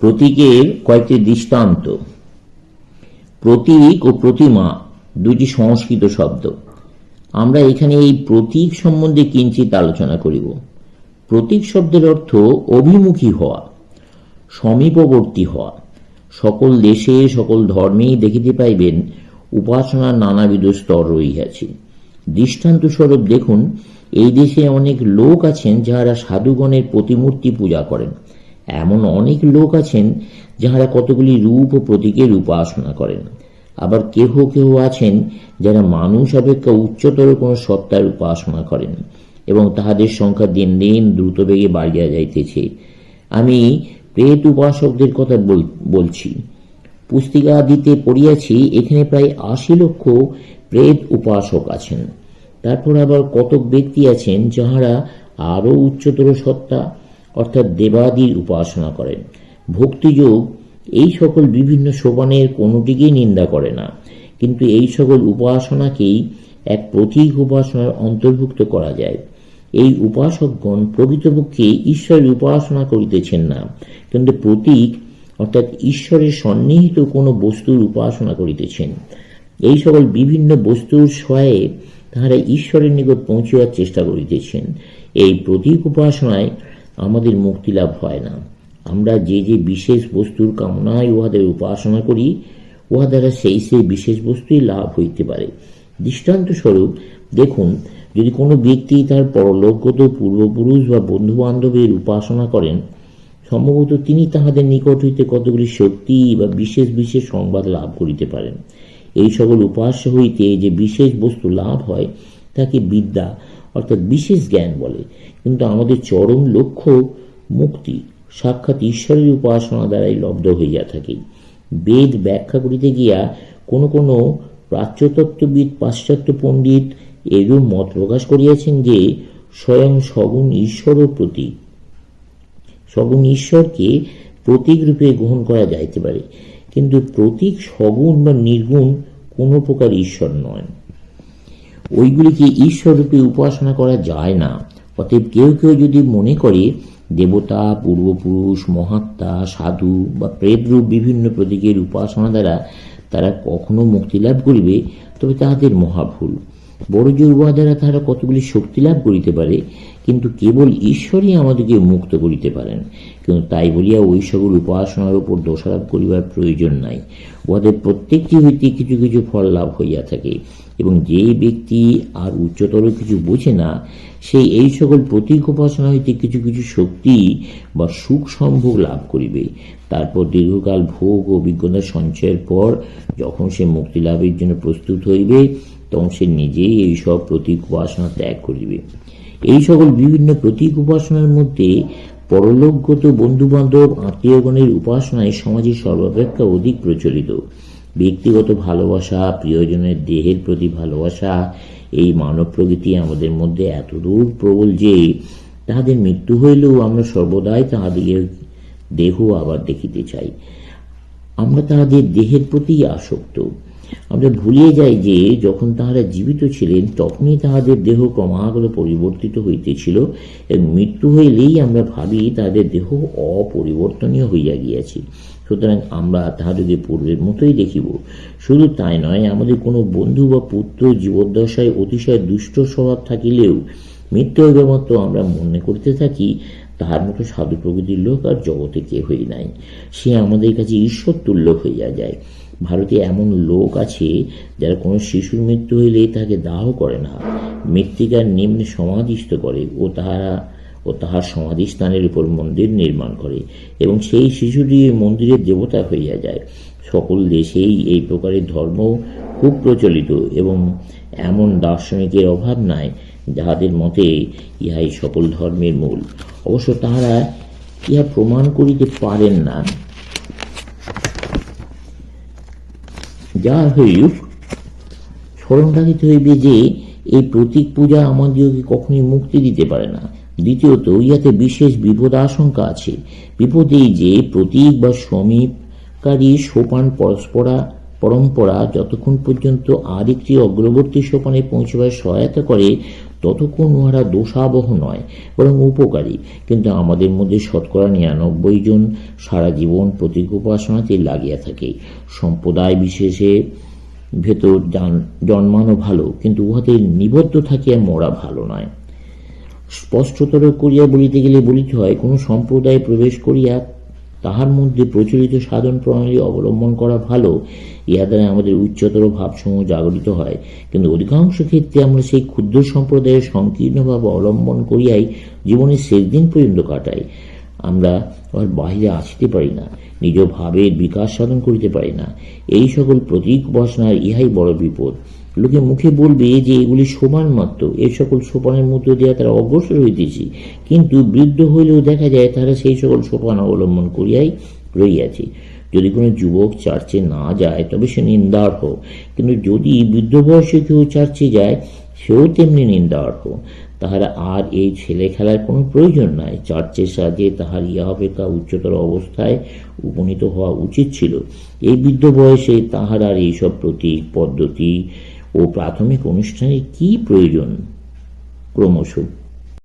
প্রতীকের কয়েকটি দৃষ্টান্ত। প্রতীক ও প্রতিমা দুটি সংস্কৃত শব্দ। আমরা এখানে এই প্রতীক সম্বন্ধে কিঞ্চিত আলোচনা করিব। প্রতীক শব্দের অর্থ অভিমুখী হওয়া, সমীপবর্তী হওয়া। সকল দেশে, সকল ধর্মেই দেখিতে পাইবেন, উপাসনার নানাবিধ স্তর রহিয়াছে। দৃষ্টান্ত স্বরূপ দেখুন, এই দেশে অনেক লোক আছেন যাহারা সাধুগণের প্রতিমূর্তি পূজা করেন। এমন অনেক লোক আছেন যাহারা কতগুলি রূপ ও প্রতীকের উপাসনা করেন। আবার কেহ কেহ আছেন যারা মানুষ অপেক্ষা উচ্চতর কোন সত্তার উপাসনা করেন এবং তাহাদের সংখ্যা দিন দিন দ্রুত বেগে বাড়িয়া যাইতেছে। আমি প্রেত উপাসকদের কথা বলছি। পুস্তিকা দিতে পড়িয়াছি, এখানে প্রায় আশি লক্ষ প্রেত উপাসক আছেন। তারপর আবার কতক ব্যক্তি আছেন যাহারা আরও উচ্চতর সত্তা অর্থাৎ দেবাদির উপাসনা করেন। ভক্তিযোগ এই সকল বিভিন্ন সোপানের কোনোটিকেই নিন্দা করে না। কিন্তু এই সকল উপাসনাকেই এক প্রতীক উপাসনার অন্তর্ভুক্ত করা যায়। এই উপাসকগণ প্রকৃতপক্ষে ঈশ্বরের উপাসনা করিতেছেন না, কিন্তু প্রতীক, অর্থাৎ ঈশ্বরের সন্নিহিত কোনো বস্তুর উপাসনা করিতেছেন। এই সকল বিভিন্ন বস্তুর সহায়ে তাহারা ঈশ্বরের নিকট পৌঁছিবার চেষ্টা করিতেছেন। এই প্রতীক উপাসনায় আমাদের মুক্তি লাভ হয় না। আমরা যে যে বিশেষ বস্তুর কামনায় উহাদের উপাসনা করি, উহা দ্বারা সেই সেই বিশেষ বস্তুই লাভ হইতে পারে। দৃষ্টান্ত স্বরূপ, দেখুন, যদি কোনো ব্যক্তি তার পরলোকগত পূর্বপুরুষ বা বন্ধু বান্ধবের উপাসনা করেন, সম্ভবত তিনি তাহাদের নিকট হইতে কতগুলি শক্তি বা বিশেষ বিশেষ সংবাদ লাভ করিতে পারেন। এই সকল উপাস্য হইতে যে বিশেষ বস্তু লাভ হয়, তাকে বিদ্যা অর্থাৎ বিশেষ জ্ঞান বলে। কিন্তু আমাদের চরম লক্ষ্য মুক্তি, সাক্ষাৎ ঈশ্বরের উপাসনা দ্বারাই লব্ধ হইয়া থাকে। বেদ ব্যাখ্যা করিতে গিয়া কোনো কোনো প্রাচ্যতত্ত্ববিদ, পাশ্চাত্য পণ্ডিত এরূপ মত প্রকাশ করিয়াছেন যে, স্বয়ং সগুণ ঈশ্বর প্রতীক সগুণ ঈশ্বরকে প্রতীক রূপে গ্রহণ করা যাইতে পারে। কিন্তু প্রতীক, সগুণ বা নির্গুণ কোনো প্রকার ঈশ্বর নয়। ওইগুলিকে ঈশ্বর রূপে উপাসনা করা যায় না। অতএব কেউ কেউ যদি মনে করে, দেবতা, পূর্বপুরুষ, মহাত্মা, সাধু বা প্রেতরূপ বিভিন্ন প্রতীকের উপাসনা দ্বারা তারা কখনো মুক্তি লাভ করিবে, তবে তাহাদের মহাভুল। বড় জোর উহা দ্বারা তাহারা কতগুলি শক্তি লাভ করিতে পারে, কিন্তু কেবল ঈশ্বরই আমাদেরকে মুক্ত করিতে পারেন। কিন্তু তাই বলিয়া ওই সকল উপাসনার উপর দোষারোপ করিবার প্রয়োজন নাই। উহাদের প্রত্যেকটি হইতে কিছু কিছু ফল লাভ হইয়া থাকে। এবং যে ব্যক্তি আর উচ্চতর কিছু বোঝে না, সেই এই সকল প্রতীক উপাসনা হইতে কিছু কিছু শক্তি বা সুখ সম্ভোগ লাভ করিবে। তারপর দীর্ঘকাল ভোগ ও অভিজ্ঞতা সঞ্চয়ের পর যখন সে মুক্তি লাভের জন্য প্রস্তুত হইবে, তখন সে নিজেই এইসব প্রতীক উপাসনা ত্যাগ করিবে। এই সকল বিভিন্ন প্রতীক উপাসনার মধ্যে পরলোকগত বন্ধু বান্ধব আত্মীয়গণের উপাসনায় সমাজে সর্বাপেক্ষা অধিক প্রচলিত। ব্যক্তিগত ভালোবাসা, প্রিয়জনের দেহের প্রতি ভালোবাসা, এই মানব প্রকৃতি আমাদের মধ্যে এতদূর প্রবল যে তাহাদের মৃত্যু হইলেও আমরা সর্বদাই তাহাদের দেহ আবার দেখিতে চাই। আমরা তাহাদের দেহের প্রতি আসক্ত। আমরা ভুলিয়ে যাই যে যখন তাহারা জীবিত ছিলেন, তখনই তাহাদের দেহ ক্রমাগত পরিবর্তিত হইতেছিল এবং মৃত্যু হইলেই আমরা ভাবি তাহাদের দেহ অপরিবর্তনীয় হইয়া গিয়াছে। সুতরাং আমরা তাহা যদি পূর্বের মতোই দেখিব। শুধু তাই নয়, আমাদের কোনো বন্ধু বা পুত্র জীবদ্দশায় অতিশয় দুষ্ট স্বভাব থাকিলেও মৃত্যু হইবে মাত্র আমরা মনে করতে থাকি, তাহার মতো সাধু প্রকৃতির লোক আর জগতে কেহই নাই। সে আমাদের কাছে ঈশ্বর তুল্য হইয়া যায়। ভারতে এমন লোক আছে, যারা কোনো শিশুর মৃত্যু হইলে তাকে দাহ করে না, মৃত্তিকার নিম্নে সমাধিস্থ করে ও তাহারা ও তাহার সমাধিস্থানের উপর মন্দির নির্মাণ করে এবং সেই শিশুটি মন্দিরের দেবতা হইয়া যায়। সকল দেশেই এই প্রকারের ধর্ম খুব প্রচলিত এবং এমন দার্শনিকের অভাব নাই যাহাদের মতে ইহাই সকল ধর্মের মূল। অবশ্য তাহারা ইহা প্রমাণ করিতে পারেন না। যা হইউক, স্মরণ রাখিতে হইবে যে এই প্রতীক পূজা আমাদিওকে কখনই মুক্তি দিতে পারে না। দ্বিতীয়ত, ইহাতে বিশেষ বিপদ আশঙ্কা আছে। বিপদ এই যে, প্রতীক বা সমীপকারী সোপান পরস্পরা, পরম্পরা যতক্ষণ পর্যন্ত আর একটি অগ্রবর্তী সোপানে পৌঁছবার সহায়তা করে, ততক্ষণ উহারা দোষাবহ নয়, বরং উপকারী। কিন্তু আমাদের মধ্যে শতকরা নিরানব্বই জন সারা জীবন প্রতীক উপাসনাতে লাগিয়া থাকে। সম্প্রদায় বিশেষে ভেতর জন্মানো ভালো, কিন্তু উহাতে নিবদ্ধ থাকিয়া মরা ভালো নয়। স্পষ্টতর করিয়া বলিতে গেলে বলিতে হয়, কোন সম্প্রদায়ে প্রবেশ করিয়া তাহার মধ্যে প্রচলিত সাধন প্রণালী অবলম্বন করা ভালো, ইহা দ্বারা আমাদের উচ্চতর ভাবসমূহ জাগরিত হয়। কিন্তু অধিকাংশ ক্ষেত্রে আমরা সেই ক্ষুদ্র সম্প্রদায়ের সংকীর্ণভাব অবলম্বন করিয়াই জীবনের শেষ দিন পর্যন্ত কাটাই। আমরা আর বাহিরে আসতে পারি না, নিজ ভাবের বিকাশ সাধন করিতে পারি না। এই সকল প্রতীক উপাসনার ইহাই বড় বিপদ। লোকে মুখে বলবে যে এগুলি সমান মাত্র। এই সকল সোপানের মধ্য দিয়া তারা অগ্রসর হইতেছি। কিন্তু বৃদ্ধ হইলেও দেখা যায় তারা সেই সকল সোপান অবলম্বন করিয়াই রইয়াছে। যদি কোনো যুবক চার্চে না যায়, তবে সে নিন্দার্হ। কিন্তু যদি বৃদ্ধ বয়সে কেউ চার্চে যায়, সেও তেমনি নিন্দার্হ। তাহারা আর এই ছেলে খেলার কোনো প্রয়োজন নাই। চার্চের সাহায্যে তাহার ইহা অপেক্ষা উচ্চতর অবস্থায় উপনীত হওয়া উচিত ছিল। এই বৃদ্ধ বয়সে তাহার আর এইসব প্রতীক, পদ্ধতি ও প্রাথমিক অনুষ্ঠানে কি প্রয়োজন? ক্রমশ